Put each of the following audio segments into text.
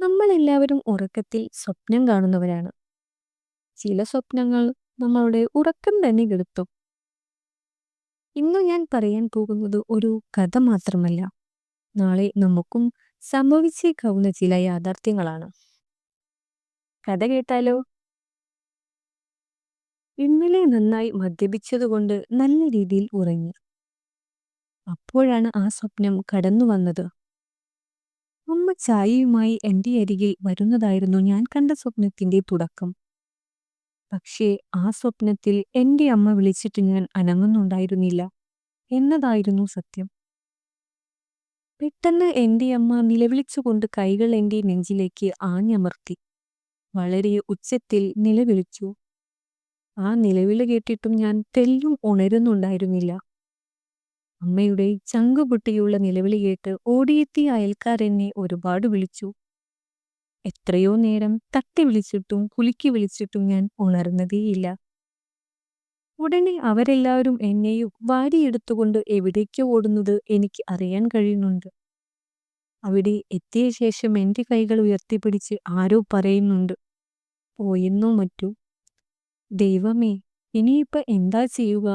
നമ്മളെല്ലാവരും ഉറക്കത്തിൽ സ്വപ്നം കാണുന്നവരാണ്. ചില സ്വപ്നങ്ങൾ നമ്മളുടെ ഉറക്കം തന്നെ കെടുത്തും. ഇന്ന് ഞാൻ പറയാൻ പോകുന്നത് ഒരു കഥ മാത്രമല്ല. നാളെ നമുക്കും സംഭവിച്ചേക്കാവുന്ന ചില യാഥാർത്ഥ്യങ്ങളാണ്. കഥ കേട്ടാലോ? ഇന്നലെ നന്നായി മദ്യപിച്ചതുകൊണ്ട് നല്ല രീതിയിൽ ഉറങ്ങി. അപ്പോഴാണ് ആ സ്വപ്നം കടന്നു വന്നത്. അമ്മ ചായയുമായി എന്റെ അരികിൽ വരുന്നതായിരുന്നു ഞാൻ കണ്ട സ്വപ്നത്തിന്റെ തുടക്കം. പക്ഷേ ആ സ്വപ്നത്തിൽ എന്റെ അമ്മ വിളിച്ചിട്ട് ഞാൻ അനങ്ങുന്നുണ്ടായിരുന്നില്ല എന്നതായിരുന്നു സത്യം. പെട്ടെന്ന് എന്റെ അമ്മ നിലവിളിച്ചുകൊണ്ട് കൈകൾ എന്റെ നെഞ്ചിലേക്ക് ആഞ്ഞമർത്തി. വളരെ ഉച്ചത്തിൽ നിലവിളിച്ചു. ആ നിലവിളി കേട്ടിട്ടും ഞാൻ തെല്ലും ഉണരുന്നുണ്ടായിരുന്നില്ല. അമ്മയുടെ ചങ്കുപൊട്ടിയുള്ള നിലവിളി കേട്ട് ഓടിയെത്തിയ അയൽക്കാരെന്നെ ഒരുപാട് വിളിച്ചു. എത്രയോ നേരം തട്ടി വിളിച്ചിട്ടും കുലുക്കി വിളിച്ചിട്ടും ഞാൻ ഉണർന്നതേയില്ല. ഉടനെ അവരെല്ലാവരും എന്നെയും വാരിയെടുത്തുകൊണ്ട് എവിടേക്കോ ഓടുന്നത് എനിക്ക് അറിയാൻ കഴിയുന്നുണ്ട്. അവിടെ എത്തിയ ശേഷം എന്റെ കൈകൾ ഉയർത്തിപ്പിടിച്ച് ആരോ പറയുന്നുണ്ട്. പോയെന്നോ മറ്റു ദൈവമേ ഇനിയിപ്പ എന്താ ചെയ്യുക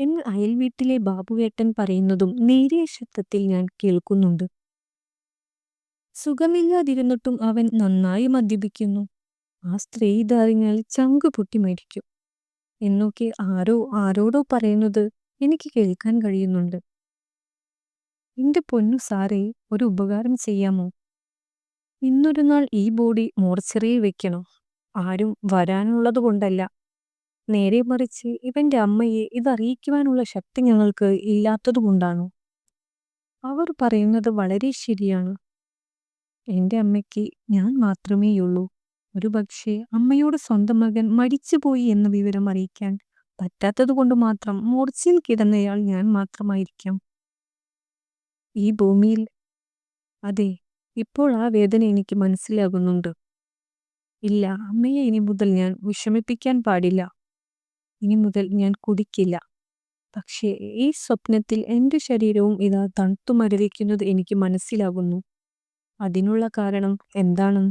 എന്ന് അയൽവീട്ടിലെ ബാബുവേട്ടൻ പറയുന്നതും നേരിയ ശബ്ദത്തിൽ ഞാൻ കേൾക്കുന്നുണ്ട്. സുഖമില്ലാതിരുന്നിട്ടും അവൻ നന്നായി മദ്യപിക്കുന്നു. ആ സ്ത്രീ ഇതറിഞ്ഞാൽ ചങ്കു പൊട്ടി മരിക്കും. എന്നൊക്കെ ആരോ ആരോടോ പറയുന്നത് എനിക്ക് കേൾക്കാൻ കഴിയുന്നുണ്ട്. എന്റെ പൊന്നു സാറേ ഒരു ഉപകാരം ചെയ്യാമോ? ഇന്നൊരു നാൾ ഈ ബോഡി മോർച്ചറിയിൽ വെക്കണം. ആരും വരാനുള്ളതുകൊണ്ടല്ല. നേരെ മറിച്ച് ഇവന്റെ അമ്മയെ ഇതറിയിക്കുവാനുള്ള ശക്തി ഞങ്ങൾക്ക് ഇല്ലാത്തതുകൊണ്ടാണ്. അവർ പറയുന്നത് വളരെ ശരിയാണ്. എന്റെ അമ്മയ്ക്ക് ഞാൻ മാത്രമേയുള്ളൂ. ഒരുപക്ഷേ അമ്മയോട് സ്വന്തം മകൻ മരിച്ചുപോയി എന്ന വിവരം അറിയിക്കാൻ പറ്റാത്തതുകൊണ്ട് മാത്രം മൂർച്ചയിൽ കിടന്നയാൾ ഞാൻ മാത്രമായിരിക്കാം. ഈ ഭൂമിയിൽ അതെ ഇപ്പോൾ ആ വേദന എനിക്ക് മനസ്സിലാകുന്നുണ്ട്. ഇല്ല അമ്മയെ ഇനി മുതൽ ഞാൻ വിഷമിപ്പിക്കാൻ പാടില്ല. ഇനി മുതൽ ഞാൻ കുടിക്കില്ല. പക്ഷേ ഈ സ്വപ്നത്തിൽ എന്റെ ശരീരവും ഇതാ തണുത്തു മരവിക്കുന്നത് എനിക്ക് മനസ്സിലാകുന്നു. അതിനുള്ള കാരണം എന്താണ്?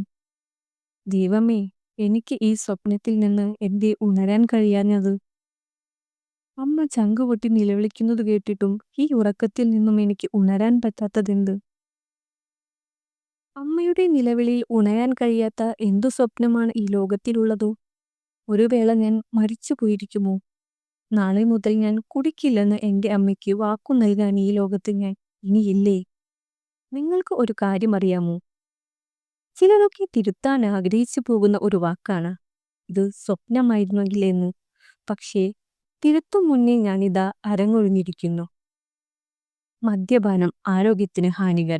ദൈവമേ എനിക്ക് ഈ സ്വപ്നത്തിൽ നിന്ന് എന്തേ ഉണരാൻ കഴിയാഞ്ഞത്? അമ്മ ചങ്കുപൊട്ടി നിലവിളിക്കുന്നത് കേട്ടിട്ടും ഈ ഉറക്കത്തിൽ നിന്നും എനിക്ക് ഉണരാൻ പറ്റാത്തതെന്ത്? അമ്മയുടെ നിലവിളിയിൽ ഉണരാൻ കഴിയാത്ത എന്തു സ്വപ്നമാണ് ഈ ലോകത്തിലുള്ളത്? ഒരു വേള ഞാൻ മരിച്ചു പോയിരിക്കുമോ? നാളെ മുതൽ ഞാൻ കുടിക്കില്ലെന്ന് എന്റെ അമ്മയ്ക്ക് വാക്കു നൽകാൻ ഈ ലോകത്ത് ഞാൻ ഇനിയില്ലേ? നിങ്ങൾക്ക് ഒരു കാര്യം അറിയാമോ? ചിലതൊക്കെ തിരുത്താൻ ആഗ്രഹിച്ചു പോകുന്ന ഒരു വാക്കാണ് ഇത് സ്വപ്നമായിരുന്നെങ്കിൽ എന്ന്. പക്ഷേ തിരുത്തും മുന്നേ ഞാനിതാ അരങ്ങൊഴിഞ്ഞിരിക്കുന്നു. മദ്യപാനം ആരോഗ്യത്തിന് ഹാനികരം.